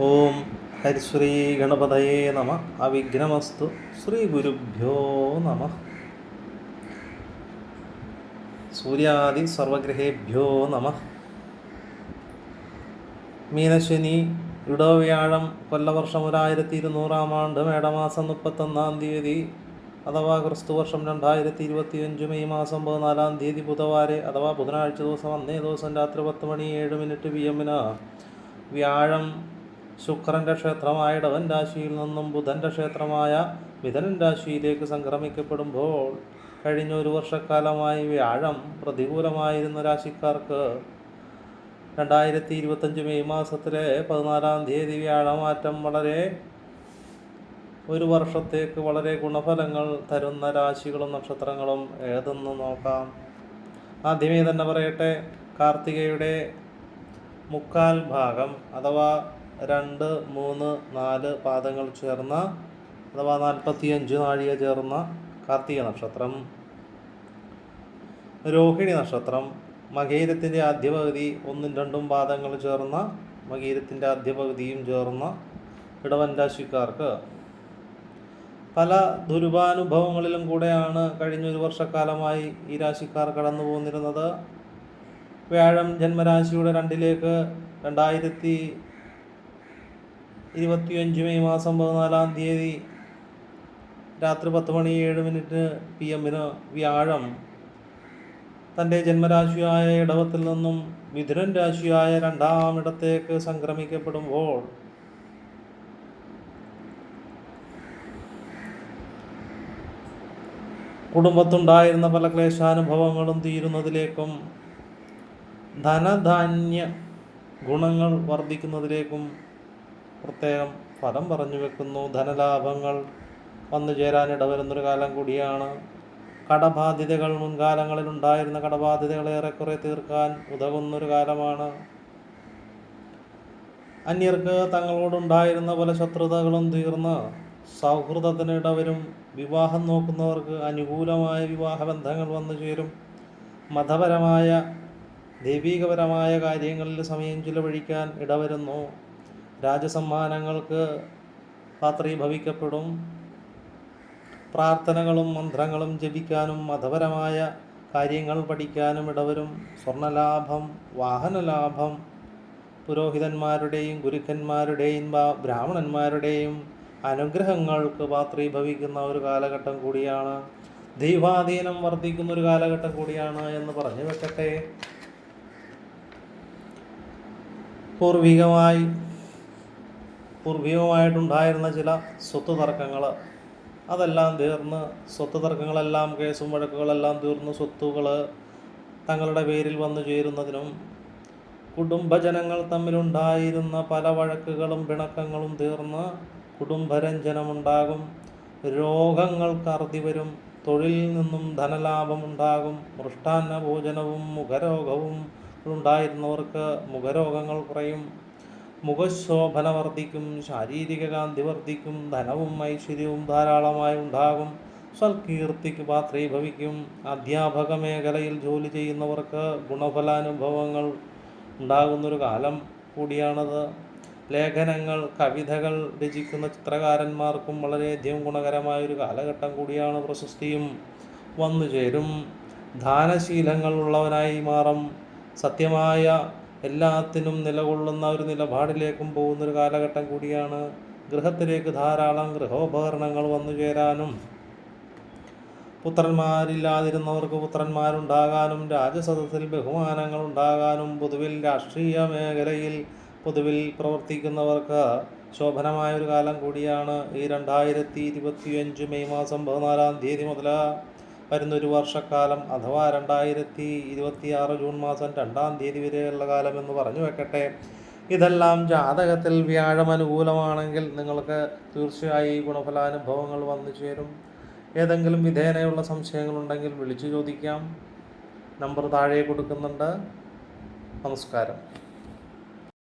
ഓം ഹരിശ്രീ ഗണപതയേ നമ. അവിഘ്നമസ്തു ശ്രീ ഗുരുഭ്യോ നമ. സൂര്യാദി സർവഗ്രഹേഭ്യോ നമ. മീനശനി ഇടവ്യാഴം കൊല്ലവർഷം ഒരായിരത്തി ഇരുന്നൂറാം ആണ്ട് മേടമാസം മുപ്പത്തൊന്നാം തീയതി അഥവാ ക്രിസ്തുവർഷം രണ്ടായിരത്തി ഇരുപത്തിയഞ്ച് മെയ് മാസം പതിനാലാം തീയതി ബുധവാരെ അഥവാ ബുധനാഴ്ച ദിവസം അന്നേ ദിവസം രാത്രി പത്ത് മണി ഏഴ് മിനിറ്റ് പി എമ്മിന് വ്യാഴം ശുക്രന്റെ ക്ഷേത്രമായ ഇടവൻ രാശിയിൽ നിന്നും ബുധന്റെ ക്ഷേത്രമായ മിഥുനൻ രാശിയിലേക്ക് സംക്രമിക്കപ്പെടുമ്പോൾ കഴിഞ്ഞ ഒരു വർഷക്കാലമായി വ്യാഴം പ്രതികൂലമായിരുന്ന രാശിക്കാർക്ക് രണ്ടായിരത്തി ഇരുപത്തഞ്ച് മെയ് മാസത്തിലെ പതിനാലാം തീയതി വ്യാഴമാറ്റം വളരെ ഒരു വർഷത്തേക്ക് വളരെ ഗുണഫലങ്ങൾ തരുന്ന രാശികളും നക്ഷത്രങ്ങളും ഏതെന്ന് നോക്കാം. ആദ്യമേ തന്നെ പറയട്ടെ കാർത്തികയുടെ മുക്കാൽ ഭാഗം അഥവാ രണ്ട് മൂന്ന് നാല് പാദങ്ങൾ ചേർന്ന അഥവാ നാൽപ്പത്തിയഞ്ച് നാഴിക ചേർന്ന കാർത്തിക നക്ഷത്രം. രോഹിണി നക്ഷത്രം. മകീരത്തിന്റെ ആദ്യപകുതി ഒന്നും രണ്ടും പാദങ്ങൾ ചേർന്ന മകീരത്തിന്റെ ആദ്യപകുതിയും ചേർന്ന ഇടവൻ രാശിക്കാർക്ക്. പല ദുരിതാനുഭവങ്ങളിലും കൂടെയാണ് കഴിഞ്ഞ ഒരു വർഷക്കാലമായി ഈ രാശിക്കാർ കടന്നു പോന്നിരുന്നത്. വ്യാഴം ജന്മരാശിയുടെ രണ്ടിലേക്ക് രണ്ടായിരത്തി ഇരുപത്തിയഞ്ച് മെയ് മാസം പതിനാലാം തീയതി രാത്രി പത്ത് മണി ഏഴ് മിനിറ്റ് പി എമ്മിന് വ്യാഴം. തന്റെ ജന്മരാശിയായ ഇടവത്തിൽ നിന്നും മിഥുനൻ രാശിയായ രണ്ടാമിടത്തേക്ക് സംക്രമിക്കപ്പെടുമ്പോൾ കുടുംബത്തുണ്ടായിരുന്ന പല ക്ലേശാനുഭവങ്ങളും തീരുന്നതിലേക്കും ധനധാന്യ ഗുണങ്ങൾ വർദ്ധിക്കുന്നതിലേക്കും പ്രത്യേകം ഫലം പറഞ്ഞു വെക്കുന്നു. ധനലാഭങ്ങൾ വന്നു ചേരാനിട വരുന്നൊരു കാലം കൂടിയാണ്. കടബാധ്യതകൾ മുൻകാലങ്ങളിൽ ഉണ്ടായിരുന്ന കടബാധ്യതകൾ ഏറെക്കുറെ തീർക്കാൻ ഉതകുന്നൊരു കാലമാണ്. അന്യർക്ക് തങ്ങളോടുണ്ടായിരുന്ന പല ശത്രുതകളും തീർന്ന് സൗഹൃദത്തിനിടവരും വിവാഹം നോക്കുന്നവർക്ക് അനുകൂലമായ വിവാഹ ബന്ധങ്ങൾ വന്നു ചേരും. മതപരമായ ദൈവികപരമായ കാര്യങ്ങളിൽ സമയം ചിലവഴിക്കാൻ ഇടവരുന്നു. രാജസമ്മാനങ്ങൾക്ക് പാത്രീഭവിക്കപ്പെടും. പ്രാർത്ഥനകളും മന്ത്രങ്ങളും ജപിക്കാനും മതപരമായ കാര്യങ്ങൾ പഠിക്കാനും ഇടവരും. സ്വർണലാഭം വാഹനലാഭം പുരോഹിതന്മാരുടെയും ഗുരുക്കന്മാരുടെയും ബ്രാഹ്മണന്മാരുടെയും അനുഗ്രഹങ്ങൾക്ക് പാത്രീഭവിക്കുന്ന ഒരു കാലഘട്ടം കൂടിയാണ്. ദൈവാധീനം വർദ്ധിക്കുന്ന ഒരു കാലഘട്ടം കൂടിയാണ് എന്ന് പറഞ്ഞു വെക്കട്ടെ പൂർവികമായി പൂർവികമായിട്ടുണ്ടായിരുന്ന ചില സ്വത്ത് തർക്കങ്ങൾ അതെല്ലാം തീർന്ന് സ്വത്ത് തർക്കങ്ങളെല്ലാം കേസും വഴക്കുകളെല്ലാം തീർന്ന് സ്വത്തുകൾ തങ്ങളുടെ പേരിൽ വന്നു ചേരുന്നതിനും കുടുംബജനങ്ങൾ തമ്മിലുണ്ടായിരുന്ന പല വഴക്കുകളും പിണക്കങ്ങളും തീർന്ന് കുടുംബരഞ്ജനമുണ്ടാകും. രോഗങ്ങൾക്ക് അറുതി വരും. തൊഴിലിൽ നിന്നും ധനലാഭമുണ്ടാകും. മൃഷ്ടാന്ന ഭോജനവും മുഖരോഗവും ഉണ്ടായിരുന്നവർക്ക് മുഖരോഗങ്ങൾ കുറയും. മുഖശോഭന വർദ്ധിക്കും ശാരീരിക കാന്തി വർദ്ധിക്കും ധനവും ഐശ്വര്യവും ധാരാളമായി ഉണ്ടാകും. സൽകീർത്തിക്ക് പാത്രീഭവിക്കും. അധ്യാപക മേഖലയിൽ ജോലി ചെയ്യുന്നവർക്ക് ഗുണഫലാനുഭവങ്ങൾ ഉണ്ടാകുന്നൊരു കാലം കൂടിയാണത്. ലേഖനങ്ങൾ കവിതകൾ രചിക്കുന്ന ചിത്രകാരന്മാർക്കും വളരെയധികം ഗുണകരമായൊരു കാലഘട്ടം കൂടിയാണ് പ്രശസ്തിയും വന്നു ചേരും ദാനശീലങ്ങൾ മാറും. സത്യമായ എല്ലാത്തിനും നിലകൊള്ളുന്ന ഒരു നിലപാടിലേക്കും പോകുന്നൊരു കാലഘട്ടം കൂടിയാണ്. ഗൃഹത്തിലേക്ക് ധാരാളം ഗൃഹോപകരണങ്ങൾ വന്നു ചേരാനും പുത്രന്മാരില്ലാതിരുന്നവർക്ക് പുത്രന്മാരുണ്ടാകാനും രാജസദത്തിൽ ബഹുമാനങ്ങൾ ഉണ്ടാകാനും പൊതുവിൽ രാഷ്ട്രീയ മേഖലയിൽ പൊതുവിൽ പ്രവർത്തിക്കുന്നവർക്ക് ശോഭനമായ ഒരു കാലം കൂടിയാണ്. ഈ രണ്ടായിരത്തി ഇരുപത്തിയഞ്ച് മെയ് മാസം പതിനാലാം തീയതി മുതൽ വരുന്നൊരു വർഷക്കാലം അഥവാ രണ്ടായിരത്തി ഇരുപത്തിയാറ് ജൂൺ മാസം രണ്ടാം തീയതി വരെയുള്ള കാലം എന്ന് പറഞ്ഞു വെക്കട്ടെ. ഇതെല്ലാം ജാതകത്തിൽ വ്യാഴം അനുകൂലമാണെങ്കിൽ നിങ്ങൾക്ക് തീർച്ചയായും ഗുണഫലാനുഭവങ്ങൾ വന്നു ചേരും. ഏതെങ്കിലും വിധേനയുള്ള സംശയങ്ങളുണ്ടെങ്കിൽ വിളിച്ചു ചോദിക്കാം. നമ്പർ താഴെ കൊടുക്കുന്നുണ്ട്. നമസ്കാരം.